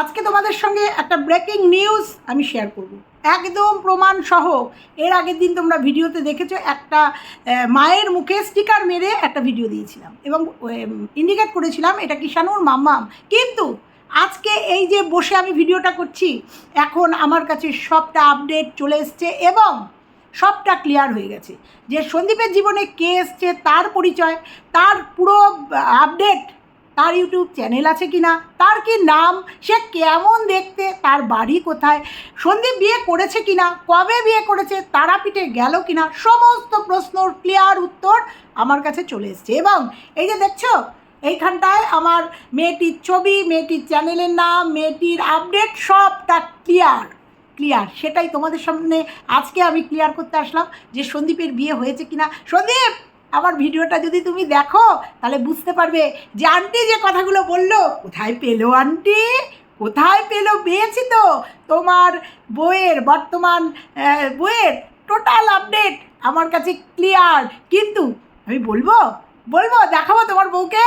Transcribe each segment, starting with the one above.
আজকে তোমাদের সঙ্গে একটা ব্রেকিং নিউজ আমি শেয়ার করব। একদম প্রমাণ সহ, এর আগের দিন তোমরা ভিডিওতে দেখেছ, একটা মায়ের মুখে স্টিকার মেরে একটা ভিডিও দিয়েছিলাম এবং ইন্ডিকেট করেছিলাম এটা কিষানুর মাম্মাম। কিন্তু আজকে এই যে বসে আমি ভিডিওটা করছি, এখন আমার কাছে সবটা আপডেট চলে এসছে এবং সবটা ক্লিয়ার হয়ে গেছে। যে সন্দীপের জীবনে কে এসছে, তার পরিচয়, তার পুরো আপডেট তার ইউটিউব চ্যানেল আছে কি না তার কি নাম, সে কেমন দেখতে, তার বাড়ি কোথায়, সন্দীপ বিয়ে করেছে কি না কবে বিয়ে করেছে, তারাপীঠে গেল কি না সমস্ত প্রশ্নর ক্লিয়ার উত্তর আমার কাছে চলে এসছে। এবং এই যে দেখছ, এইখানটায় আমার মেয়েটির ছবি, মেয়েটির চ্যানেলের নাম, মেয়েটির আপডেট সবটা ক্লিয়ার ক্লিয়ার সেটাই তোমাদের সামনে আজকে আমি ক্লিয়ার করতে আসলাম যে সন্দীপের বিয়ে হয়েছে কিনা। সন্দীপ! আমার ভিডিওটা যদি তুমি দেখো, তাহলে বুঝতে পারবে যে আন্টি যে কথাগুলো বলল, কোথায় পেল আন্টি? কোথায় পেল পেয়েছি তো? তোমার বইয়ের বর্তমান বইয়ের টোটাল আপডেট আমার কাছে ক্লিয়ার কিন্তু আমি বলব বলব, দেখাবো তোমার বউকে?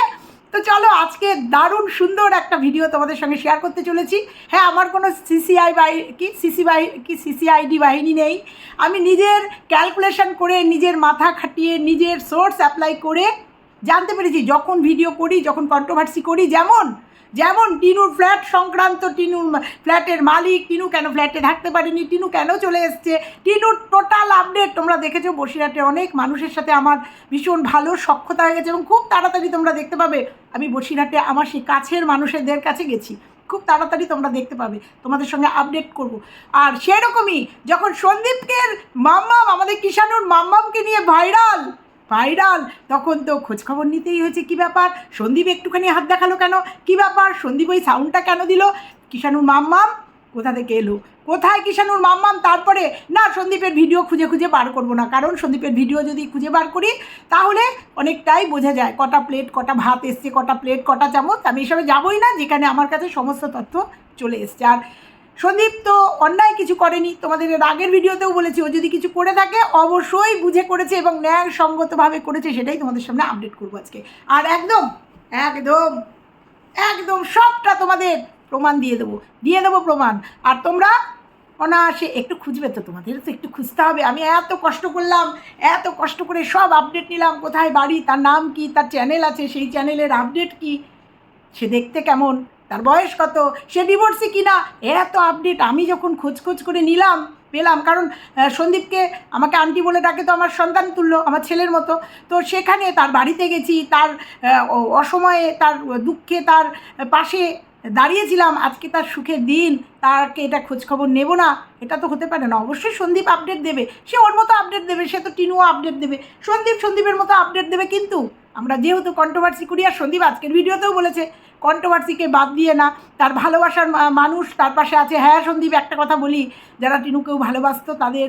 তো চলো, আজকে দারুণ সুন্দর একটা ভিডিও তোমাদের সঙ্গে শেয়ার করতে চলেছি। হ্যাঁ আমার কোনো সিসিআই বাই, কি? সিসি বাই, কি সিসিআইডি বাহিনী নেই। আমি নিজের ক্যালকুলেশন করে, নিজের মাথা খাটিয়ে, নিজের সোর্স অ্যাপ্লাই করে জানতে পেরেছি, যখন ভিডিও করি, যখন কন্ট্রোভার্সি করি, যেমন যেমন টিনুর ফ্ল্যাট সংক্রান্ত টিনুর ফ্ল্যাটের মালিক, টিনু কেন ফ্ল্যাটে থাকতে পারেনি? টিনু কেন চলে এসছে? টিনুর টোটাল আপডেট তোমরা দেখেছ, বসিরহাটে অনেক মানুষের সাথে আমার ভীষণ ভালো সক্ষতা হয়ে গেছে এবং খুব তাড়াতাড়ি তোমরা দেখতে পাবে, আমি বসিরহাটে আমার সেই কাছের মানুষদের কাছে গেছি। খুব তাড়াতাড়ি তোমরা দেখতে পাবে, তোমাদের সঙ্গে আপডেট করব। আর সেরকমই যখন সন্দীপকের মাম্মাম, আমাদের কিষানুর মাম্মামকে নিয়ে ভাইরাল ভাইরাল তখন তো খোঁজখবর নিতেই হয়েছে, কি ব্যাপার? সন্দীপ একটুখানি হাত দেখাল কেন? কি ব্যাপার? সন্দীপ ওই সাউন্ডটা কেন দিল? কিষানুর মাম্মাম, কোথা থেকে এলো? কোথায় কিষানুর মাম্মাম? তারপরে, না, সন্দীপের ভিডিও খুঁজে খুঁজে বার করব না, কারণ সন্দীপের ভিডিও যদি খুঁজে বার করি, তাহলে অনেকটাই বোঝা যায়, কটা প্লেট কটা ভাত এসছে, কটা প্লেট কটা চামচ, আমি এসবে যাবোই না, যেখানে আমার কাছে সমস্ত তথ্য চলে এসছে। আর সন্দীপ তো অন্যায় কিছু করেনি। তোমাদের এর আগের ভিডিওতেও বলেছি, ও যদি কিছু করে থাকে, অবশ্যই বুঝে করেছে এবং ন্যায়সঙ্গতভাবে করেছে, সেটাই তোমাদের সামনে আপডেট করব আজকে। আর একদম একদম একদম সবটা তোমাদের প্রমাণ দিয়ে দেবো দিয়ে দেবো প্রমাণ। আর তোমরা অনায়াসে একটু খুঁজবে তো, তোমাদের তো একটু খুঁজতে হবে। আমি এত কষ্ট করলাম, এত কষ্ট করে সব আপডেট নিলাম, কোথায় বাড়ি, তার নাম কি, তার চ্যানেল আছে, সেই চ্যানেলের আপডেট কি, সে দেখতে কেমন? তার বয়স কত? সে ডিভোর্সি কিনা? এত আপডেট আমি যখন খোঁজ খোঁজ করে নিলাম, পেলাম। কারণ সন্দীপকে আমাকে আন্টি বলে ডাকে তো আমার সন্তান তুল্য, আমার ছেলের মতো। তো সেখানে তার বাড়িতে গেছি, তার অসময়ে, তার দুঃখে, তার পাশে দাঁড়িয়েছিলাম। আজকে তার সুখের দিন। তারকে এটা খোঁজখবর নেব না। এটা তো হতে পারে না। অবশ্যই সন্দীপ আপডেট দেবে। সে ওর মতো আপডেট দেবে, সে তো টিনুও আপডেট দেবে। সন্দীপ সন্দীপের মতো আপডেট দেবে কিন্তু, আমরা যেহেতু কন্ট্রোভার্সি করি, আর সন্দীপ আজকের ভিডিওতেও বলেছে কন্ট্রোভার্সিকে বাদ দিয়ে না, তার ভালোবাসার মানুষ তার পাশে আছে। হ্যাঁ সন্দীপ, একটা কথা বলি, যারা টিনুকেও ভালোবাসত, তাদের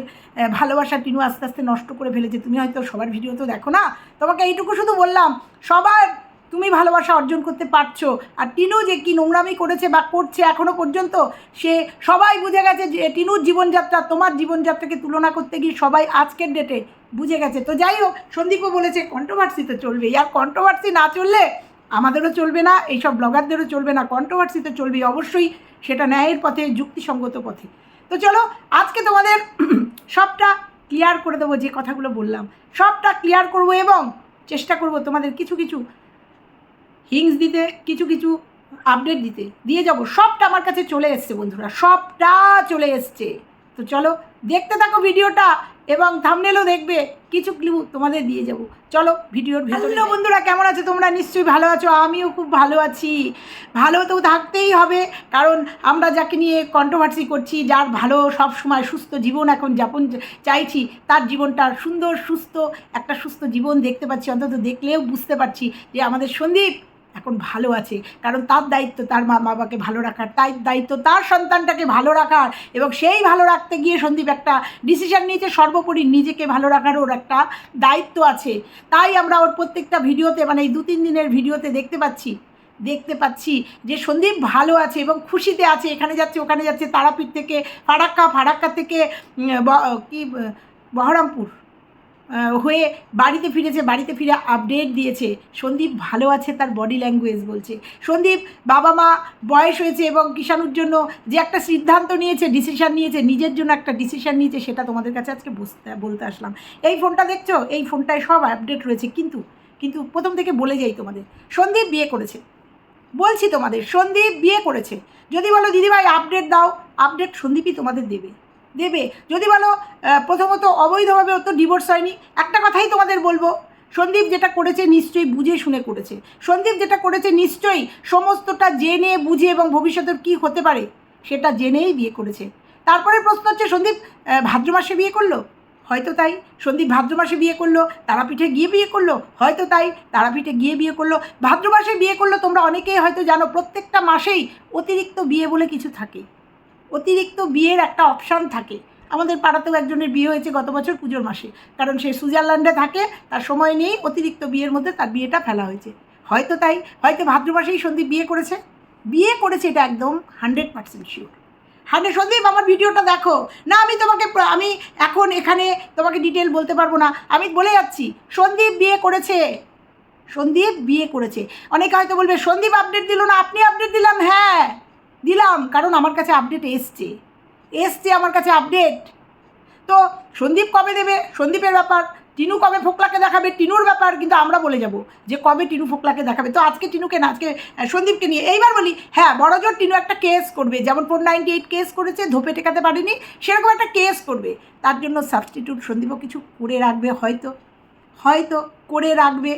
ভালোবাসা টিনু আস্তে আস্তে নষ্ট করে ফেলেছে। তুমি হয়তো সবার ভিডিও তো দেখো না? তোমাকে এইটুকু শুধু বললাম, সবার তুমি ভালোবাসা অর্জন করতে পারছ। আর টিনু যে কি নোংরামি করেছে বা করছে এখনও পর্যন্ত, সে সবাই বুঝে গেছে যে টিনুর জীবনযাত্রা, তোমার জীবনযাত্রাকে তুলনা করতে গিয়ে সবাই আজকের ডেটে বুঝে গেছে। তো যাই হোক, সন্দীপও বলেছে কন্ট্রোভার্সি তো চলবেই। আর কন্ট্রোভার্সি না চললে আমাদেরও চলবে না, এইসব ব্লগারদেরও চলবে না কন্ট্রোভার্সি তো চলবেই অবশ্যই সেটা ন্যায়ের পথে, যুক্তিসঙ্গত পথে। তো চলো, আজকে তোমাদের সবটা ক্লিয়ার করে দেবো যে কথাগুলো বললাম। সবটা ক্লিয়ার করব এবং চেষ্টা করব তোমাদের কিছু কিছু হিংস দিতে, কিছু কিছু আপডেট দিতে। দিয়ে যাব। সবটা আমার কাছে চলে এসছে বন্ধুরা, সবটা চলে এসছে। তো চলো দেখতে থাকো ভিডিওটা এবং থামনেলও দেখবে। কিছু ক্লিউ তোমাদের দিয়ে যাব। চলো ভিডিওর হ্যালো বন্ধুরা কেমন আছো? তোমরা নিশ্চয়ই ভালো আছো। আমিও খুব ভালো আছি। ভালো তো থাকতেই হবে কারণ আমরা যাকে নিয়ে কন্ট্রোভার্সি করছি যার ভালো সব সময় সুস্থ জীবন এখন যাপন চাইছি তার জীবনটা সুন্দর সুস্থ একটা সুস্থ জীবন দেখতে পাচ্ছি অন্তত দেখলেও বুঝতে পারছি যে আমাদের সন্দীপ এখন ভালো আছে। কারণ তার দায়িত্ব তার মা বাবাকে ভালো রাখার তার দায়িত্ব তার সন্তানটাকে ভালো রাখার এবং সেই ভালো রাখতে গিয়ে সন্দীপ একটা ডিসিশন নিয়েছে। সর্বোপরি নিজেকে ভালো রাখার ওর একটা দায়িত্ব আছে। তাই আমরা ওর প্রত্যেকটা ভিডিওতে মানে এই দু তিন দিনের ভিডিওতে দেখতে পাচ্ছি দেখতে পাচ্ছি যে সন্দীপ ভালো আছে এবং খুশিতে আছে। এখানে যাচ্ছে, ওখানে যাচ্ছে, তারাপীঠ থেকে ফারাক্কা ফারাক্কা থেকে কি, বহরমপুর। হয়ে বাড়িতে ফিরেছে, বাড়িতে ফিরে আপডেট দিয়েছে। সন্দীপ ভালো আছে তার বডি ল্যাঙ্গুয়েজ বলছে। সন্দীপ, বাবা মা বয়স হয়েছে এবং কিষাণুর জন্য যে একটা সিদ্ধান্ত নিয়েছে ডিসিশন নিয়েছে, নিজের জন্য একটা ডিসিশন নিয়েছে, সেটা তোমাদের কাছে আজকে বুঝতে বলতে আসলাম। এই ফোনটা দেখছ? এই ফোনটায় সব আপডেট রয়েছে। কিন্তু কিন্তু প্রথম থেকে বলে যাই তোমাদের। সন্দীপ বিয়ে করেছে। বলছি তোমাদের, সন্দীপ বিয়ে করেছে। যদি বলো, দিদিভাই আপডেট দাও। আপডেট সন্দীপই তোমাদের দেবে। দেবে। যদি বলো প্রথমত অবৈধভাবে ওর তো ডিভোর্স হয়নি, একটা কথাই তোমাদের বলব, সন্দীপ যেটা করেছে নিশ্চয়ই বুঝে শুনে করেছে। সন্দীপ যেটা করেছে নিশ্চয়ই সমস্তটা জেনে, বুঝে এবং ভবিষ্যতের কী হতে পারে, সেটা জেনেই বিয়ে করেছে। তারপরে প্রশ্ন হচ্ছে, সন্দীপ ভাদ্র মাসে বিয়ে করল? হয়তো তাই। সন্দীপ ভাদ্র মাসে বিয়ে করল, তারাপীঠে গিয়ে বিয়ে করল? হয়তো তাই। তারাপীঠে গিয়ে বিয়ে করল। ভাদ্র মাসে বিয়ে করল, তোমরা অনেকেই হয়তো জানো, প্রত্যেকটা মাসেই অতিরিক্ত বিয়ে বলে কিছু থাকে। অতিরিক্ত বিয়ের একটা অপশান থাকে। আমাদের পাড়াতেও একজনের বিয়ে হয়েছে গত বছর পুজোর মাসে। কারণ সে সুইজারল্যান্ডে থাকে, তার সময় নেই অতিরিক্ত বিয়ের মধ্যে তার বিয়েটা ফেলা হয়েছে। হয়তো তাই, হয়তো ভাদ্র মাসেই সন্দীপ বিয়ে করেছে। বিয়ে করেছে এটা একদম hundred percent sure hundred Sandeep, আমার ভিডিওটা দেখো। না, আমি তোমাকে আমি এখন এখানে তোমাকে ডিটেল বলতে পারব না। আমি বলে যাচ্ছি, সন্দীপ বিয়ে করেছে। সন্দীপ বিয়ে করেছে। অনেকে হয়তো বলবে, সন্দীপ আপডেট দিল না, আপনি আপডেট দিলাম হ্যাঁ। দিলাম, কারণ আমার কাছে আপডেট এসছে। এসছে আমার কাছে আপডেট তো সন্দীপ কবে দেবে? সন্দীপের ব্যাপার, টিনু কবে ফোকলাকে দেখাবে? টিনুর ব্যাপার কিন্তু আমরা বলে যাব যে কবে টিনু ফোকলাকে দেখাবে। তো আজকে টিনুকে না, আজকে সন্দীপকে নিয়ে এইবার বলি হ্যাঁ বড়জোর টিনু একটা কেস করবে, যেমন ফোর নাইনটি এইট কেস করেছে, ধোপে টেকাতে পারেনি, সেরকম একটা কেস করবে। তার জন্য সাবস্টিটিউট সন্দীপও কিছু করে রাখবে হয়তো হয়তো করে রাখবে।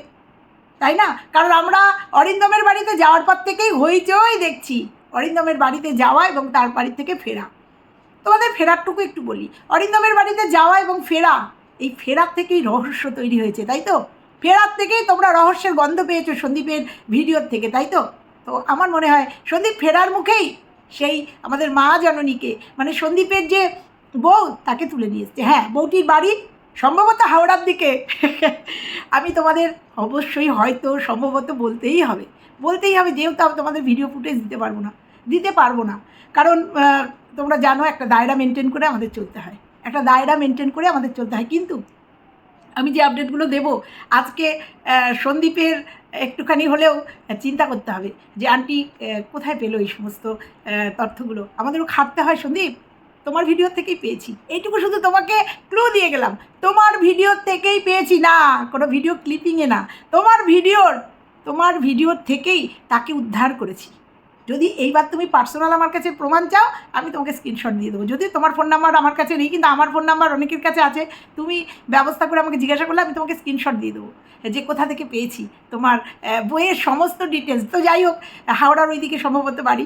তাই না? কারণ আমরা অরিন্দমের বাড়িতে যাওয়ার পর থেকেই হইচই দেখছি। অরিন্দমের বাড়িতে যাওয়া এবং তার বাড়ি থেকে ফেরা। তোমাদের ফেরারটুকু একটু বলি। অরিন্দমের বাড়িতে যাওয়া এবং ফেরা, এই ফেরার থেকেই রহস্য তৈরি হয়েছে, তাই তো? ফেরার থেকেই তোমরা রহস্যের গন্ধ পেয়েছ সন্দীপের ভিডিওর থেকে, তাই তো? তো আমার মনে হয় সন্দীপ ফেরার মুখেই সেই আমাদের মা জননীকে মানে সন্দীপের যে বউ, তাকে তুলে নিয়ে হ্যাঁ বউটির বাড়ি সম্ভবত হাওড়ার দিকে। আমি তোমাদের অবশ্যই হয়তো সম্ভবত বলতেই হবে। বলতেই হবে, যেহেতু আমি তোমাদের ভিডিও ফুটেজ দিতে পারব না। দিতে পারব না। কারণ তোমরা জানো একটা দায়রা মেনটেন করে আমাদের চলতে হয়। একটা দায়রা মেনটেন করে আমাদের চলতে হয়। কিন্তু আমি যে আপডেটগুলো দেব, আজকে সন্দীপের একটুখানি হলেও চিন্তা করতে হবে যে, আন্টি কোথায় পেল এই সমস্ত তথ্যগুলো? আমাদেরও খাটতে হয়, সন্দীপ। তোমার ভিডিও থেকেই পেয়েছি। এইটুকু শুধু তোমাকে ক্লু দিয়ে গেলাম। তোমার ভিডিও থেকেই পেয়েছি না। কোনো ভিডিও ক্লিপিংয়ে না। তোমার ভিডিওর তোমার ভিডিওর থেকেই তাকে উদ্ধার করেছি। যদি এইবার তুমি পার্সোনাল আমার কাছে প্রমাণ চাও, আমি তোমাকে স্ক্রিনশট দিয়ে দেবো। যদি তোমার ফোন নাম্বার আমার কাছে নেই, কিন্তু আমার ফোন নাম্বার অনেকের কাছে আছে, তুমি ব্যবস্থা করে আমাকে জিজ্ঞাসা করলে আমি তোমাকে স্ক্রিনশট দিয়ে দেবো। যে কোথা থেকে পেয়েছি, তোমার বইয়ের সমস্ত ডিটেলস তো যাই হোক, হাওড়ার ওই দিকে সম্ভবত বাড়ি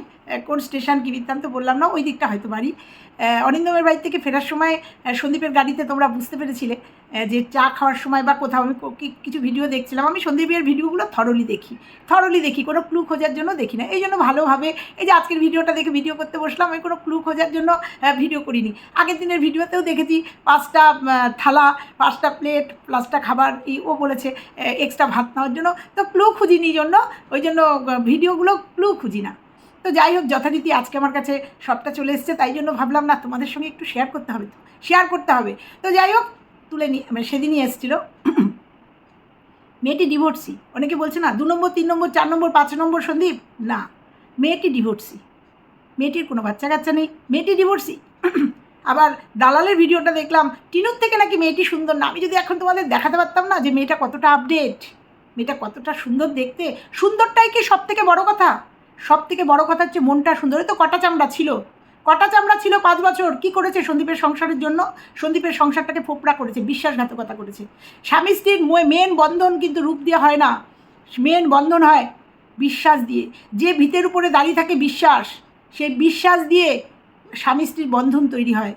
কোন স্টেশন কী বৃত্তান্ত বললাম না, ওই দিকটা হয়তো বাড়ি। অরিন্দমের বাড়ি থেকে ফেরার সময় সন্দীপের গাড়িতে তোমরা বুঝতে পেরেছিলে যে চা খাওয়ার সময় বা কোথাও আমি কিছু ভিডিও দেখছিলাম, আমি সন্দীপের ভিডিওগুলো থরলি দেখি। থরলি দেখি, কোনো ক্লু খোঁজার জন্য দেখি না। এই জন্য ভালোভাবে, এই যে আজকের ভিডিওটা দেখে ভিডিও করতে বসলাম, আমি কোনো ক্লু খোঁজার জন্য ভিডিও করিনি। আগের দিনের ভিডিওতেও দেখেছি, পাঁচটা থালা, পাঁচটা প্লেট প্লাসটা খাবার ও বলেছে এক্সট্রা ভাত নেওয়ার জন্য। তো ক্লু খুঁজিনি জন্য, ওই জন্য ভিডিওগুলো ক্লু খুঁজি না। তো যাই হোক, যথারীতি আজকে আমার কাছে সবটা চলে এসছে, তাই জন্য ভাবলাম, না, তোমাদের সঙ্গে একটু শেয়ার করতে হবে তো শেয়ার করতে হবে। তো যাই হোক, তুলে নিয়ে মানে সেদিনই এসেছিল। মেয়েটি ডিভোর্সি অনেকে বলছে, না, দু নম্বর, তিন নম্বর, চার নম্বর, পাঁচ নম্বর, সন্দীপ? না, মেয়েটি ডিভোর্সি মেয়েটির কোনো বাচ্চা কাচ্চা নেই, মেয়েটি ডিভোর্সি আবার দালালের ভিডিওটা দেখলাম, টিনুর থেকে নাকি মেয়েটি সুন্দর না? আমি যদি এখন তোমাদের দেখাতে পারতাম না যে মেয়েটা কতটা আপডেট মেয়েটা কতটা সুন্দর দেখতে, সুন্দরটাই কি সব থেকে বড় কথা? সব থেকে বড় কথা হচ্ছে মনটা সুন্দর। তো কটা চামড়া ছিল। কটা চামড়া ছিল পাঁচ বছর? কি করেছে সন্দীপের সংসারের জন্য? সন্দীপের সংসারটাকে ফোপড়া করেছে, বিশ্বাসঘাতকতা করেছে। স্বামী স্ত্রীর মেন বন্ধন কিন্তু রূপ দিয়ে হয় না। মেন বন্ধন হয় বিশ্বাস দিয়ে। যে ভিতের উপরে দাঁড়িয়ে থাকে বিশ্বাস সেই বিশ্বাস দিয়ে স্বামী স্ত্রীর বন্ধন তৈরি হয়।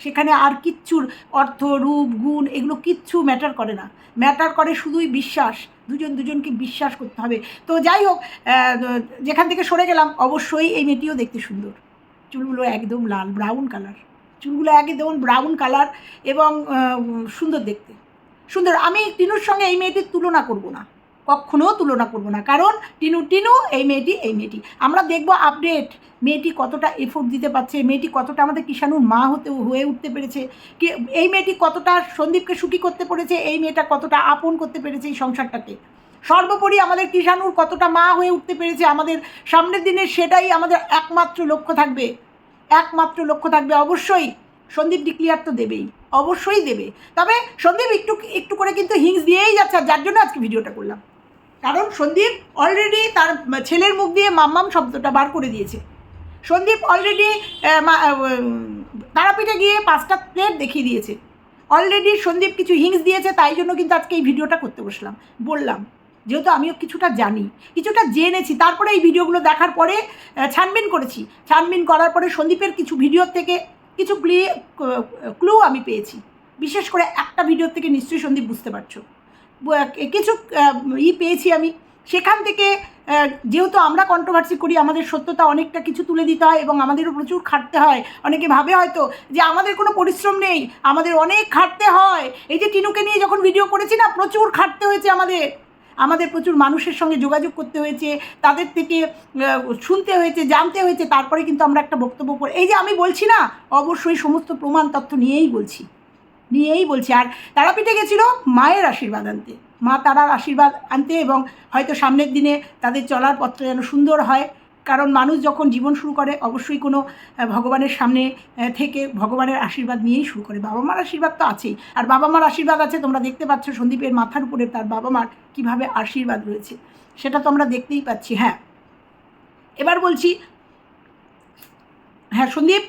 সেখানে আর কিচ্ছুর অর্থ, রূপ, গুণ এগুলো কিচ্ছু ম্যাটার করে না। ম্যাটার করে শুধুই বিশ্বাস। দুজন দুজনকে বিশ্বাস করতে হবে। তো যাই হোক যেখান থেকে সরে গেলাম, অবশ্যই এই মেয়েটিও দেখতে সুন্দর। চুলগুলো একদম লাল ব্রাউন কালার চুলগুলো একদম ব্রাউন কালার এবং সুন্দর দেখতে। সুন্দর। আমি তিনুর সঙ্গে এই মেয়েটির তুলনা করব না। কখনো তুলনা করব না। কারণ টিনু টিনু, এই মেয়েটি এই মেয়েটি। আমরা দেখব আপডেট মেয়েটি কতটা এফোর্ট দিতে পারছে, মেয়েটি কতটা আমাদের কিষাণুর মা হতে, হয়ে উঠতে পেরেছে, কি, এই মেয়েটি কতটা সন্দীপকে সুখী করতে পেরেছে, এই মেয়েটা কতটা আপন করতে পেরেছে এই সংসারটাকে সর্বোপরি আমাদের কিষাণুর কতটা মা হয়ে উঠতে পেরেছে, আমাদের সামনের দিনে সেটাই আমাদের একমাত্র লক্ষ্য থাকবে। একমাত্র লক্ষ্য থাকবে অবশ্যই সন্দীপ ডিক্লিয়ার তো দেবেই, অবশ্যই দেবে। তবে সন্দীপ একটু একটু করে কিন্তু হিংস দিয়েই যাচ্ছে যার জন্য আজকে ভিডিওটা করলাম। কারণ সন্দীপ অলরেডি তার ছেলের মুখ দিয়ে মাম্মাম শব্দটা বার করে দিয়েছে। সন্দীপ অলরেডি তারাপীঠে গিয়ে পাঁচটা প্লেট দেখিয়ে দিয়েছে। অলরেডি সন্দীপ কিছু হিংস দিয়েছে, তাই জন্য কিন্তু আজকে এই ভিডিওটা করতে বসলাম। বললাম, যেহেতু আমিও কিছুটা জানি, কিছুটা জেনেছি, তারপরে এই ভিডিওগুলো দেখার পরে ছানবিন করেছি। ছানবিন করার পরে সন্দীপের কিছু ভিডিওর থেকে কিছু ক্লি আমি পেয়েছি। বিশেষ করে একটা ভিডিওর থেকে নিশ্চয়ই সন্দীপ বুঝতে পারছ। কিছু ই পেয়েছি আমি। সেখান থেকে যেহেতু আমরা কন্ট্রোভার্সি করি, আমাদের সত্যতা অনেকটা কিছু তুলে দিতে হয় এবং আমাদেরও প্রচুর খাটতে হয়। অনেকে ভাবে হয়তো যে আমাদের কোনো পরিশ্রম নেই, আমাদের অনেক খাটতে হয়। এই যে টিনুকে নিয়ে যখন ভিডিও করেছি না, প্রচুর খাটতে হয়েছে আমাদের। আমাদের প্রচুর মানুষের সঙ্গে যোগাযোগ করতে হয়েছে, তাদের থেকে শুনতে হয়েছে, জানতে হয়েছে। তারপরে কিন্তু আমরা একটা বক্তব্য করে এই যে আমি বলছি না, অবশ্যই সমস্ত প্রমাণ তথ্য নিয়েই বলছি। নিয়েই বলছি, আর তারাপীঠে গেছিল মায়ের আশীর্বাদ আনতে। মা তারার আশীর্বাদ আনতে এবং হয়তো সামনের দিনে তাদের চলার পথটা যেন সুন্দর হয়। কারণ মানুষ যখন জীবন শুরু করে, অবশ্যই কোনো ভগবানের সামনে থেকে ভগবানের আশীর্বাদ নিয়েই শুরু করে। বাবা মার আশীর্বাদ তো আছেই। আর বাবা মার আশীর্বাদ আছে, তোমরা দেখতে পাচ্ছ সন্দীপের মাথার উপরে তার বাবা মার কীভাবে আশীর্বাদ রয়েছে। সেটা তো আমরা দেখতেই পাচ্ছি হ্যাঁ। এবার বলছি হ্যাঁ সন্দীপ?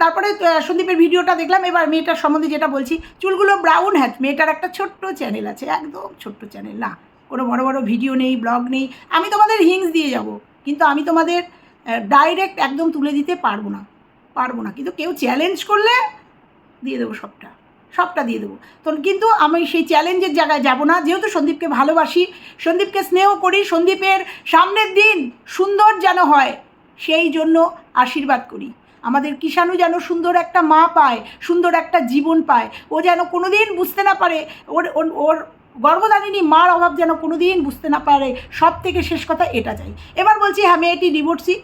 তারপরে সন্দীপের ভিডিওটা দেখলাম। এবার মেয়েটার সম্বন্ধে যেটা বলছি, চুলগুলো ব্রাউন হ্যাট মেয়েটার একটা ছোট্ট চ্যানেল আছে, একদম ছোট্ট চ্যানেল না। কোনো বড় বড় ভিডিও নেই ব্লগ নেই। আমি তোমাদের হিংস দিয়ে যাব, কিন্তু আমি তোমাদের ডাইরেক্ট একদম তুলে দিতে পারব না পারব না। কিন্তু কেউ চ্যালেঞ্জ করলে দিয়ে দেবো সবটা সবটা দিয়ে দেবো। তো কিন্তু আমি সেই চ্যালেঞ্জের জায়গায় যাব না। যেহেতু সন্দীপকে ভালোবাসি, সন্দীপকে স্নেহ করি, সন্দীপের সামনের দিন সুন্দর যেন হয়, সেই জন্য আশীর্বাদ করি। আমাদের কিষাণু যেন সুন্দর একটা মা পায়, সুন্দর একটা জীবন পায়। ও যেন কোনোদিন বুঝতে না পারে, ওর, ওর- গর্ভধারিণী মার অভাব যেন কোনোদিন বুঝতে না পারে। সব থেকে শেষ কথা এটা চাই। এবার বলছি হ্যাঁ মেয়েটি ডিভোর্সি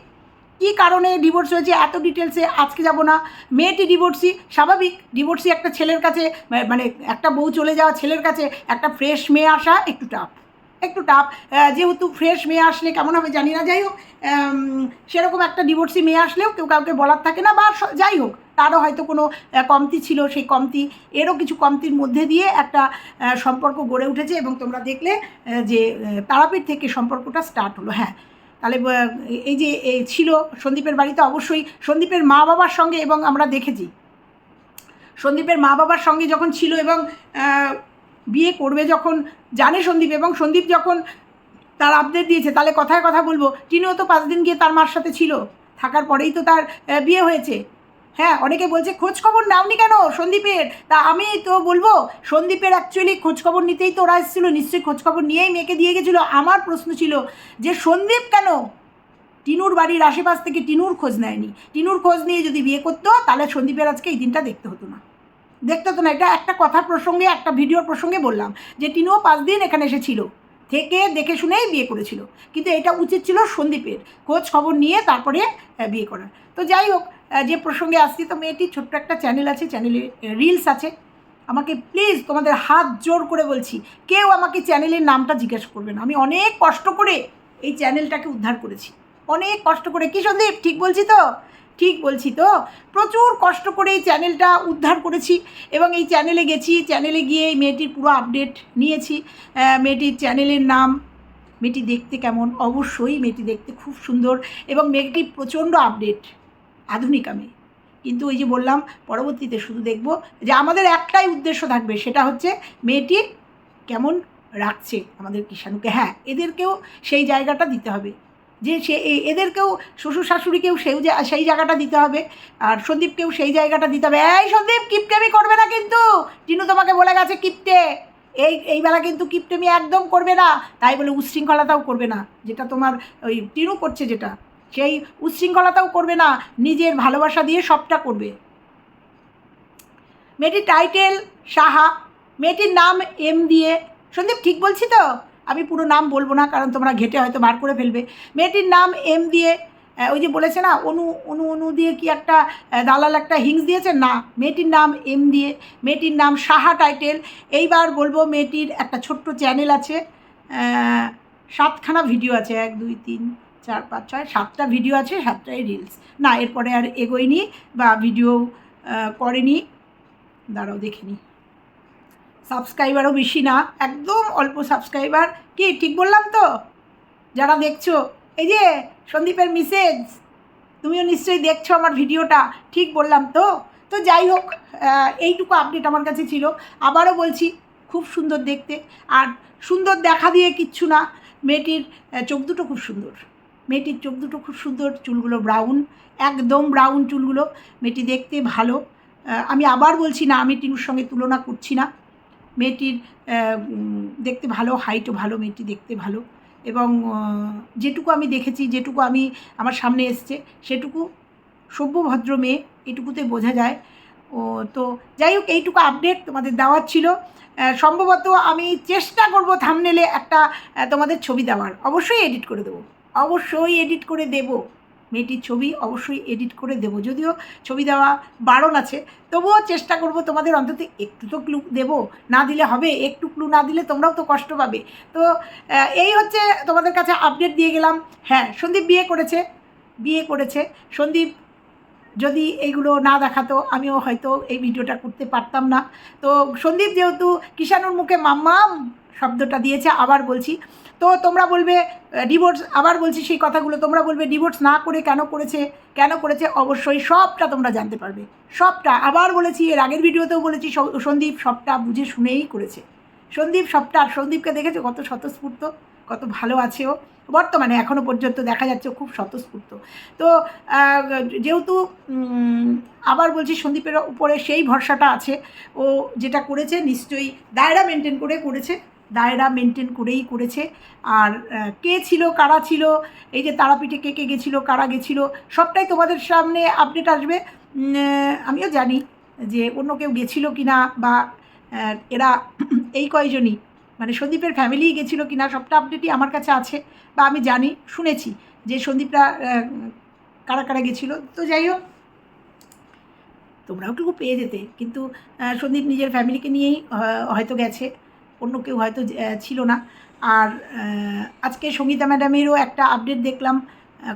কী কারণে ডিভোর্স হয়েছে এত ডিটেলসে আজকে যাব না। মেয়েটি ডিভোর্সি স্বাভাবিক ডিভোর্সি একটা ছেলের কাছে মানে একটা বউ চলে যাওয়া ছেলের কাছে, একটা ফ্রেশ মেয়ে আসা একটু টাফ একটু টাফ যেহেতু ফ্রেশ মেয়ে আসলে কেমন হবে জানি না, যাই হোক সেরকম একটা ডিভোর্সি মেয়ে আসলেও কেউ কাউকে বলার থাকে না, বা যাই হোক, তারও হয়তো কোনো কমতি ছিল, সেই কমতি, এরও কিছু কমতির মধ্যে দিয়ে একটা সম্পর্ক গড়ে উঠেছে এবং তোমরা দেখলে যে তারাপীঠ থেকে সম্পর্কটা স্টার্ট হলো হ্যাঁ। তাহলে এই যে ছিল সন্দীপের বাড়িতে, অবশ্যই সন্দীপের মা বাবার সঙ্গে এবং আমরা দেখেছি। সন্দীপের মা বাবার সঙ্গে যখন ছিল এবং বিয়ে করবে যখন, জানে সন্দীপ এবং সন্দীপ যখন তার আপডেট দিয়েছে, তাহলে কথায় কথা বলব। টিনুও তো পাঁচ দিন গিয়ে তার মার সাথে ছিল, থাকার পরেই তো তার বিয়ে হয়েছে। হ্যাঁ অনেকে বলছে খোঁজ খবর নাওনি কেন সন্দীপের? তা আমি তো বলব, সন্দীপের অ্যাকচুয়ালি খোঁজখবর নিতেই তো ওরা এসেছিল, নিশ্চয়ই খোঁজখবর নিয়েই মেয়েকে দিয়ে গেছিল। আমার প্রশ্ন ছিল যে, সন্দীপ কেন? টিনুর বাড়ির আশেপাশ থেকে টিনুর খোঁজ নেয়নি। টিনুর খোঁজ নিয়ে যদি বিয়ে করতো, তাহলে সন্দীপের আজকে এই দিনটা দেখতে হতো না। দেখতে তো না, এটা একটা কথার প্রসঙ্গে, একটা ভিডিওর প্রসঙ্গে বললাম যে তিনিও পাঁচ দিন এখানে এসেছিল, থেকে দেখে শুনেই বিয়ে করেছিল। কিন্তু এটা উচিত ছিল সন্দীপের, খোঁজ খবর নিয়ে তারপরে বিয়ে করার। তো যাই হোক যে প্রসঙ্গে আসছি, তো মেয়েটির ছোট্ট একটা চ্যানেল আছে চ্যানেলে রিলস আছে। আমাকে প্লিজ তোমাদের হাত জোর করে বলছি, কেউ আমাকে চ্যানেলের নামটা জিজ্ঞাসা করবে না। আমি অনেক কষ্ট করে এই চ্যানেলটাকে উদ্ধার করেছি। অনেক কষ্ট করে। কি সন্দীপ, ঠিক বলছি তো? ঠিক বলছি তো? প্রচুর কষ্ট করে এই চ্যানেলটা উদ্ধার করেছি এবং এই চ্যানেলে গেছি, চ্যানেলে গিয়ে এই মেয়েটির পুরো আপডেট নিয়েছি। মেয়েটির চ্যানেলের নাম, মেয়েটি দেখতে কেমন? অবশ্যই মেয়েটি দেখতে খুব সুন্দর এবং মেয়েটি প্রচণ্ড আপডেট আধুনিক আমি। কিন্তু ওই যে বললাম, পরবর্তীতে শুধু দেখব যে আমাদের একটাই উদ্দেশ্য থাকবে, সেটা হচ্ছে মেয়েটি কেমন রাখছে আমাদের কিষাণুকে। হ্যাঁ এদেরকেও সেই জায়গাটা দিতে হবে। যে সে এদেরকেও শ্বশুর শাশুড়িকেও সেই সেই জায়গাটা দিতে হবে। আর সন্দীপকেও সেই জায়গাটা দিতে হবে। এই সন্দীপ, কিপটেমি করবে না কিন্তু। টিনু তোমাকে বলে গেছে কিপটে। এই এই বেলা কিন্তু কিপটেমি একদম করবে না। তাই বলে উচ্ছৃঙ্খলতাও করবে না। যেটা তোমার ওই টিনু করছে যেটা, সেই উচ্ছৃঙ্খলতাও করবে না। নিজের ভালোবাসা দিয়ে সবটা করবে। মেয়েটির টাইটেল সাহা। মেয়েটির নাম এম দিয়ে। সন্দীপ, ঠিক বলছি তো? আমি পুরো নাম বলব না, কারণ তোমরা ঘেটে হয়তো বার করে ফেলবে। মেয়েটির নাম এম দিয়ে ওই যে বলেছে না, অনু অনু অনু দিয়ে কি একটা দালাল একটা হিংস দিয়েছে? না, মেয়েটির নাম এম দিয়ে, মেয়েটির নাম সাহা টাইটেল। এইবার বলব মেয়েটির একটা ছোট্ট চ্যানেল আছে সাতখানা ভিডিও আছে, এক, দুই, তিন, চার, পাঁচ, ছয়, সাতটা ভিডিও আছে, সাতটাই রিলস না, এরপরে আর এগোয়নি বা ভিডিও করেনি। দাঁড়াও, দেখে নিই সাবস্ক্রাইবারও বেশি না, একদম অল্প সাবস্ক্রাইবার। কি, ঠিক বললাম তো? যারা দেখছ, এই যে সন্দীপের মিসেজ তুমিও নিশ্চয়ই দেখছ আমার ভিডিওটা, ঠিক বললাম তো? তো যাই হোক এইটুকু আপডেট আমার কাছে ছিল। আবারও বলছি, খুব সুন্দর দেখতে। আর সুন্দর দেখা দিয়ে কিচ্ছু না, মেয়েটির চোখ দুটো খুব সুন্দর। মেয়েটির চোখ দুটো খুব সুন্দর, চুলগুলো ব্রাউন একদম ব্রাউন চুলগুলো। মেয়েটি দেখতে ভালো। আমি আবার বলছি না, আমি টিনুর সঙ্গে তুলনা করছি না। মেয়েটির দেখতে ভালো হাইটও ভালো, মেয়েটি দেখতে ভালো। এবং যেটুকু আমি দেখেছি, যেটুকু আমি, আমার সামনে এসছে, সেটুকু সভ্যভদ্র মেয়ে, এটুকুতে বোঝা যায়। ও, তো যাই হোক, এইটুকু আপডেট তোমাদের দেওয়ার ছিল। সম্ভবত আমি চেষ্টা করব থামনেলে একটা তোমাদের ছবি দেওয়ার। অবশ্যই এডিট করে দেবো। অবশ্যই এডিট করে দেবো। মেয়েটির ছবি অবশ্যই এডিট করে দেবো। যদিও ছবি দেওয়া বারণ আছে, তবুও চেষ্টা করব তোমাদের অন্তত একটু তো ক্লু দেবো। না দিলে হবে, একটু ক্লু না দিলে তোমরাও তো কষ্ট পাবে। তো এই হচ্ছে তোমাদের কাছে আপডেট দিয়ে গেলাম। হ্যাঁ সন্দীপ বিয়ে করেছে বিয়ে করেছে। সন্দীপ যদি এইগুলো না দেখাতো, আমিও হয়তো এই ভিডিওটা করতে পারতাম না। তো সন্দীপ যেহেতু কিষাণুর মুখে মাম্মাম শব্দটা দিয়েছে, আবার বলছি। তো তোমরা বলবে ডিভোর্স আবার বলছি সেই কথাগুলো, তোমরা বলবে ডিভোর্স না করে কেন করেছে কেন করেছে? অবশ্যই সবটা তোমরা জানতে পারবে। সবটা, আবার বলেছি, এর আগের ভিডিওতেও বলেছি সন্দীপ সবটা বুঝে শুনেই করেছে। সন্দীপ সবটা, আর সন্দীপকে দেখেছ? কত স্বতঃস্ফূর্ত, কত ভালো আছে ও। বর্তমানে এখনও পর্যন্ত দেখা যাচ্ছে খুব স্বতঃস্ফূর্ত। তো যেহেতু আবার বলছি, সন্দীপের উপরে সেই ভরসাটা আছে, ও যেটা করেছে, নিশ্চয়ই দায়রা মেনটেন করে করেছে। দায়রা মেনটেন করেই করেছে। আর কে ছিল, কারা ছিল, এই যে তারাপীঠে কে কে গেছিল, কারা গেছিল, সবটাই তোমাদের সামনে আপডেট আসবে। আমিও জানি যে অন্য কেউ গেছিল কি না বা এরা এই কয়জনই মানে সন্দীপের ফ্যামিলি গেছিল কি না সবটা আপডেটই আমার কাছে আছে বা আমি জানি, শুনেছি যে সন্দীপরা কারা কারা গেছিল। তো যাই হোক, তোমরাও টুকু পেয়ে যেতে। কিন্তু সন্দীপ নিজের ফ্যামিলিকে নিয়েই হয়তো গেছে। অন্য কেউ হয়তো ছিল না। আর আজকে সঙ্গীতা ম্যাডামেরও একটা আপডেট দেখলাম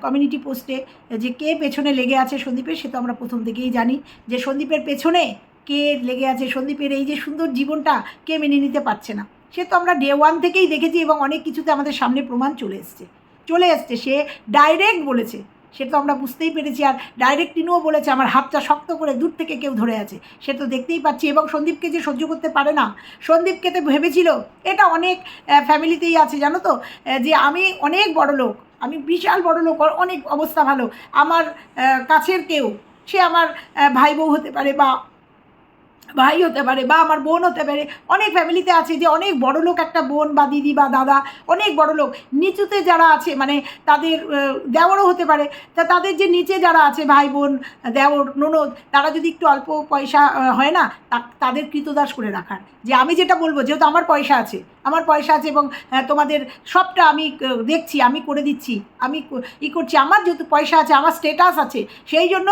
কমিউনিটি পোস্টে যে কে পেছনে লেগে আছে সন্দীপের, সে তো আমরা প্রথম থেকেই জানি। যে সন্দীপের পেছনে কে লেগে আছে, সন্দীপের এই যে সুন্দর জীবনটা কে মেনে নিতে পারছে না, সে তো আমরা ডে ওয়ান থেকেই দেখেছি এবং অনেক কিছুতে আমাদের সামনে প্রমাণ চলে এসছে। চলে এসছে, সে ডাইরেক্ট বলেছে সে তো আমরা বুঝতেই পেরেছি আর ডাইরেক্ট টিনুও বলেছে আমার হাতটা শক্ত করে দূর থেকে কেউ ধরে আছে। সে তো দেখতেই পাচ্ছি এবং সন্দীপকে যে সহ্য করতে পারে না, সন্দীপকে তো ভেবেছিল, এটা অনেক ফ্যামিলিতেই আছে, জানো তো? যে আমি অনেক বড় লোক, আমি বিশাল বড় লোক অনেক অবস্থা ভালো। আমার কাছের কেউ, সে আমার ভাই বউ হতে পারে বা ভাই হতে পারে বা আমার বোন হতে পারে, অনেক ফ্যামিলিতে আছে যে অনেক বড় লোক একটা বোন বা দিদি বা দাদা, অনেক বড় লোক। নিচুতে যারা আছে মানে তাদের দেওরও হতে পারে। তা তাদের যে নিচে যারা আছে, ভাই বোন, দেওর, ননদ, তারা যদি একটু অল্প পয়সা হয় না তাদের কৃতদাস করে রাখার। যে আমি যেটা বলব, যেহেতু আমার পয়সা আছে, আমার পয়সা আছে এবং তোমাদের সবটা আমি দেখছি, আমি করে দিচ্ছি, আমি ই করছি, আমার যেহেতু পয়সা আছে, আমার স্টেটাস আছে, সেই জন্য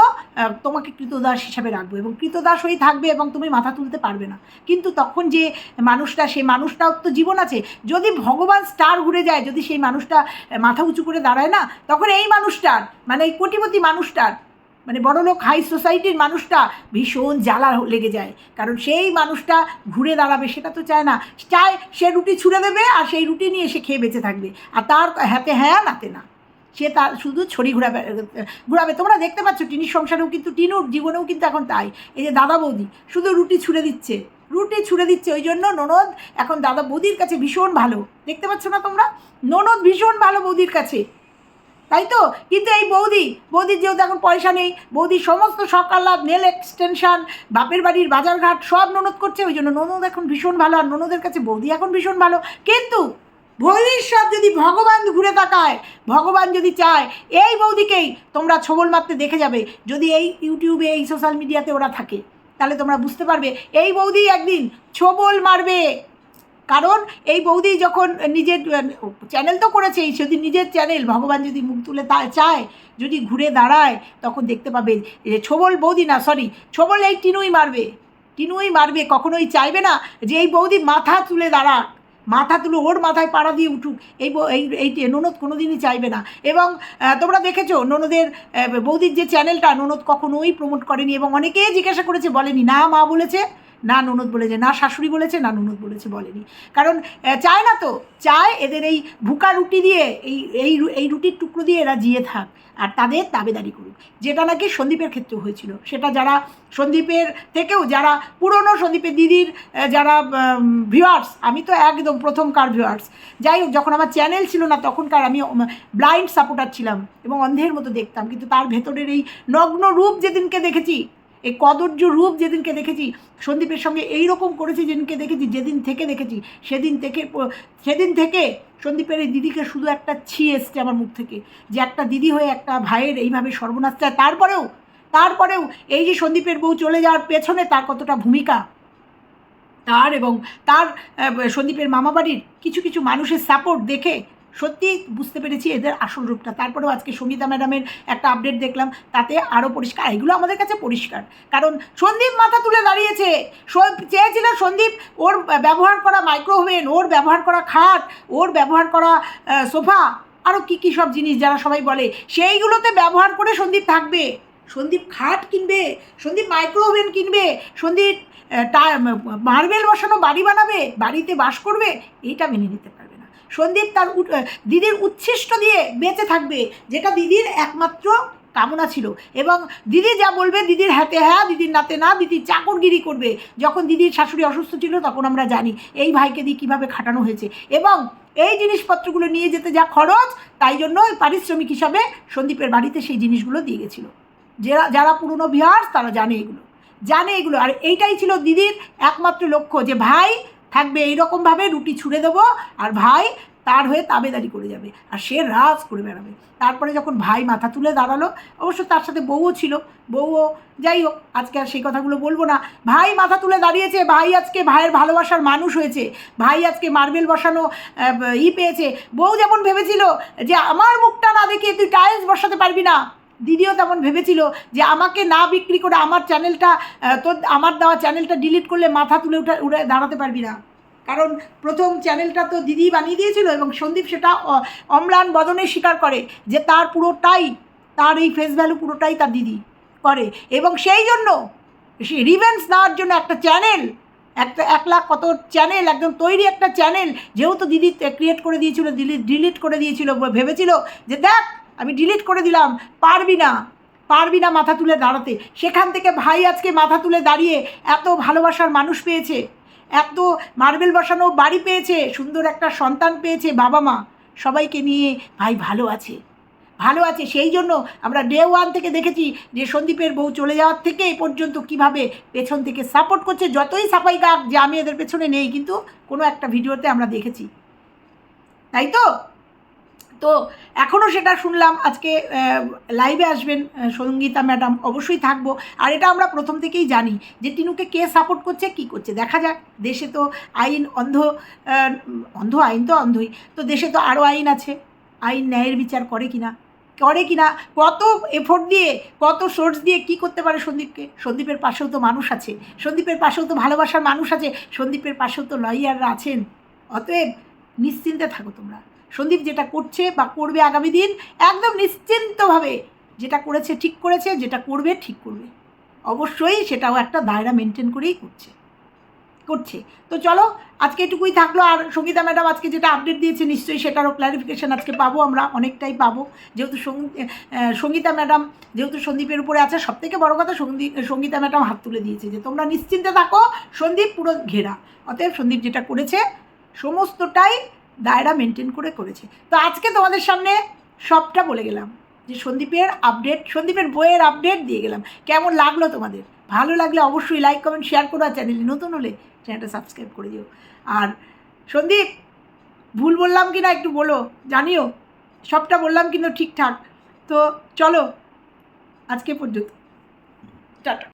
তোমাকে কৃতদাস হিসাবে রাখব এবং কৃতদাস হয়েই থাকবে এবং তুমি মাথা তুলতে পারবে না। কিন্তু তখন যে মানুষটা, সেই মানুষটাও তো জীবন আছে। যদি ভগবান স্টার ঘুরে যায়, যদি সেই মানুষটা মাথা উঁচু করে দাঁড়ায় না, তখন এই মানুষটার মানে এই কোটিপতি মানুষটার মানে বড়লোক হাই সোসাইটির মানুষটা ভীষণ জ্বালা লেগে যায়। কারণ সেই মানুষটা ঘুরে দাঁড়াবে, সেটা তো চায় না। চায় সে রুটি ছুঁড়ে দেবে আর সেই রুটি নিয়ে সে খেয়ে বেঁচে থাকবে। আর তার হাতে হ্যাঁ নাতে না। সে তার শুধু ছড়ি ঘুরাবে ঘুরাবে। তোমরা দেখতে পাচ্ছ টিনির সংসারেও কিন্তু, টিনুর জীবনেও কিন্তু এখন তাই। এই যে দাদা বৌদি, শুধু রুটি ছুঁড়ে দিচ্ছে। রুটি ছুঁড়ে দিচ্ছে, ওই জন্য ননদ এখন দাদা বৌদির কাছে ভীষণ ভালো। দেখতে পাচ্ছ না তোমরা? ননদ ভীষণ ভালো বৌদির কাছে। তাই তো? কিন্তু এই বৌদি, বৌদির যেহেতু এখন পয়সা নেই, বৌদির সমস্ত সকালাভ নেল এক্সটেনশন বাপের বাড়ির বাজারঘাট সব ননদ করছে, ওই জন্য ননদ এখন ভীষণ ভালো। আর ননদের কাছে বৌদি এখন ভীষণ ভালো। কিন্তু ভবিষ্যৎ যদি ভগবান ঘুরে তাকায়, ভগবান যদি চায়, এই বৌদিকেই তোমরা ছবল মারতে দেখে যাবে, যদি এই ইউটিউবে এই সোশ্যাল মিডিয়াতে ওরা থাকে। তাহলে তোমরা বুঝতে পারবে, এই বৌদি একদিন ছবল মারবে। কারণ এই বৌদি যখন নিজের চ্যানেল তো করেছেই যদি নিজের চ্যানেল ভগবান যদি মুখ তুলে তা চায়, যদি ঘুরে দাঁড়ায়, তখন দেখতে পাবে যে ছোবল বৌদি না সরি ছোবল এই টিনুই মারবে। টিনুই মারবে, কখনোই চাইবে না যে এই বৌদি মাথা তুলে দাঁড়াক। মাথা তুলে, ওর মাথায় পাড়া দিয়ে উঠুক। এই বৌ- এই ননদ কোনো দিনই চাইবে না। এবং তোমরা দেখেছ, ননদের বৌদির যে চ্যানেলটা ননদ কখনোই প্রমোট করেনি এবং অনেকেই জিজ্ঞাসা করেছে, বলেনি। না, মা বলেছে। না ননদ বলেছে, না শাশুড়ি বলেছে, না ননদ বলেছে, বলেনি। কারণ চায় না তো, চায় এদের এই ভুকা রুটি দিয়ে, এই এই এই রুটির টুকরো দিয়ে এরা জিয়ে থাক আর তাদের দাবেদারি করুক। যেটা নাকি সন্দীপের ক্ষেত্রেও হয়েছিল। সেটা যারা সন্দীপের থেকেও, যারা পুরনো সন্দীপের দিদির যারা ভিউয়ার্স আমি তো একদম প্রথমকার ভিউয়ার্স যাই হোক, যখন আমার চ্যানেল ছিল না, তখনকার আমি ব্লাইন্ড সাপোর্টার ছিলাম এবং অন্ধের মতো দেখতাম। কিন্তু তার ভেতরের এই নগ্ন রূপ যেদিনকে দেখেছি এই কদর্য রূপ যেদিনকে দেখেছি, সন্দীপের সঙ্গে এই রকম করেছি যেদিনকে দেখেছি, যেদিন থেকে দেখেছি, সেদিন থেকে সেদিন থেকে সন্দীপের এই দিদিকে শুধু একটা ছি এসছে আমার মুখ থেকে, যে একটা দিদি হয়ে একটা ভাইয়ের এইভাবে সর্বনাশ চায়। তারপরেও তারপরেও এই যে সন্দীপের বউ চলে যাওয়ার পেছনে তার কতটা ভূমিকা, তার এবং তার সন্দীপের মামাবাড়ির কিছু কিছু মানুষের সাপোর্ট দেখে সত্যি বুঝতে পেরেছি এদের আসল রূপটা। তারপরেও আজকে সঙ্গীতা ম্যাডামের একটা আপডেট দেখলাম, তাতে আরও পরিষ্কার এগুলো আমাদের কাছে পরিষ্কার। কারণ সন্দীপ মাথা তুলে দাঁড়িয়েছে। চেয়েছিল সন্দীপ ওর ব্যবহার করা মাইক্রোওভেন ওর ব্যবহার করা খাট, ওর ব্যবহার করা সোফা আরও কী কী সব জিনিস যারা সবাই বলে, সেইগুলোতে ব্যবহার করে সন্দীপ থাকবে। সন্দীপ খাট কিনবে, সন্দীপ মাইক্রোওভেন কিনবে, সন্দীপ মার্বেল বসানো বাড়ি বানাবে, বাড়িতে বাস করবে, এইটা মেনে নিতে সন্দীপ তার দিদির উচ্ছিষ্ট দিয়ে বেঁচে থাকবে, যেটা দিদির একমাত্র কামনা ছিল। এবং দিদি যা বলবে, দিদির হাতে হ্যাঁ দিদির নাতে না দিদির চাকরগিরি করবে। যখন দিদির শাশুড়ি অসুস্থ ছিল, তখন আমরা জানি এই ভাইকে দিয়ে কীভাবে খাটানো হয়েছে। এবং এই জিনিসপত্রগুলো নিয়ে যেতে যা খরচ, তাই জন্য ওই পারিশ্রমিক হিসাবে সন্দীপের বাড়িতে সেই জিনিসগুলো দিয়ে গেছিল। যারা যারা পুরনো বিহার, তারা জানে এগুলো। জানে এগুলো। আর এইটাই ছিল দিদির একমাত্র লক্ষ্য যে, ভাই থাকবে এইরকমভাবে রুটি ছুঁড়ে দেবো আর ভাই তার হয়ে তাবেদারি করে যাবে আর সে রাজ করে বেড়াবে। তারপরে যখন ভাই মাথা তুলে দাঁড়াল, অবশ্য তার সাথে বউও ছিল, বউও যাই হোক, আজকে আর সেই কথাগুলো বলব না। ভাই মাথা তুলে দাঁড়িয়েছে, ভাই আজকে ভাইয়ের ভালোবাসার মানুষ হয়েছে, ভাই আজকে মার্বেল বসানো ই পেয়েছে। বউ যেমন ভেবেছিল যে আমার মুখটা না দেখিয়ে তুই টাইলস বসাতে পারবি না। দিদিও তেমন ভেবেছিল যে আমাকে না বিক্রি করে আমার চ্যানেলটা তোর, আমার দেওয়া চ্যানেলটা ডিলিট করলে মাথা তুলে উঠে, উড়ে দাঁড়াতে পারবি না। কারণ প্রথম চ্যানেলটা তো দিদি বানিয়ে দিয়েছিল এবং সন্দীপ সেটা অম্লান বদনে স্বীকার করে যে তার পুরোটাই, তার এই ফেস ভ্যালু পুরোটাই তার দিদি করে। এবং সেই জন্য সে রিভেন্স নেওয়ার জন্য একটা চ্যানেল, একটা এক লাখ কত চ্যানেল, একদম তৈরি একটা চ্যানেল যেহেতু দিদি ক্রিয়েট করে দিয়েছিল ডিলিট ডিলিট করে দিয়েছিল, ভেবেছিল যে দেখ আমি ডিলিট করে দিলাম, পারবি না পারবি না মাথা তুলে দাঁড়াতে। সেখান থেকে ভাই আজকে মাথা তুলে দাঁড়িয়ে এত ভালোবাসার মানুষ পেয়েছে, এত মার্বেল বসানো বাড়ি পেয়েছে, সুন্দর একটা সন্তান পেয়েছে বাবা মা। সবাইকে নিয়ে ভাই ভালো আছে ভালো আছে। সেই জন্য আমরা ডে ওয়ান থেকে দেখেছি যে সন্দীপের বউ চলে যাওয়ার থেকে এ পর্যন্ত কীভাবে পেছন থেকে সাপোর্ট করছে, যতই সাফাই গাক যে আমি এদের পেছনে নেই, কিন্তু কোনো একটা ভিডিওতে আমরা দেখেছি। তাই তো? তো এখনও সেটা শুনলাম, আজকে লাইভে আসবেন সঙ্গীতা ম্যাডাম অবশ্যই থাকব। আর এটা আমরা প্রথম থেকেই জানি যে টিনুকে কে সাপোর্ট করছে, কি করছে। দেখা যাক, দেশে তো আইন অন্ধ অন্ধ আইন তো অন্ধই, তো দেশে তো আরও আইন আছে। আইন ন্যায়ের বিচার করে কিনা করে কিনা, কত এফোর্ট দিয়ে, কত সোর্স দিয়ে কি করতে পারে সন্দীপকে? সন্দীপের পাশেও তো মানুষ আছে, সন্দীপের পাশেও তো ভালোবাসার মানুষ আছে, সন্দীপের পাশেও তো লয়াররা আছেন। অতএব নিশ্চিন্তে থাকো তোমরা। সন্দীপ যেটা করছে বা করবে আগামী দিন একদম নিশ্চিন্তভাবে যেটা করেছে ঠিক করেছে, যেটা করবে ঠিক করবে। অবশ্যই সেটাও একটা দায়রা মেনটেন করেই করছে। করছে। তো চলো, আজকে এটুকুই থাকল। আর সঙ্গীতা ম্যাডাম আজকে যেটা আপডেট দিয়েছে, নিশ্চয়ই সেটারও ক্ল্যারিফিকেশান আজকে পাবো, আমরা অনেকটাই পাবো। যেহেতু সঙ্গী- সঙ্গীতা ম্যাডাম, যেহেতু সন্দীপের উপরে আছে সব থেকে বড় কথা সঙ্গীতা ম্যাডাম হাত তুলে দিয়েছে যে, তোমরা নিশ্চিন্তে থাকো, সন্দীপ পুরো ঘেরা। অতএব সন্দীপ যেটা করেছে, সমস্তটাই দায়রা মেনটেন করে করেছে। তো আজকে তোমাদের সামনে সবটা বলে গেলাম, যে সন্দীপের আপডেট সন্দীপের বইয়ের আপডেট দিয়ে গেলাম। কেমন লাগল তোমাদের? ভালো লাগলে অবশ্যই লাইক কমেন্ট শেয়ার করো আর চ্যানেলে নতুন হলে চ্যানেলটা সাবস্ক্রাইব করে দিও। আর সন্দীপ, ভুল বললাম কি না একটু বলো, জানিও? সবটা বললাম কিন্তু ঠিকঠাক। তো চলো, আজকে পর্যন্ত। টাটা।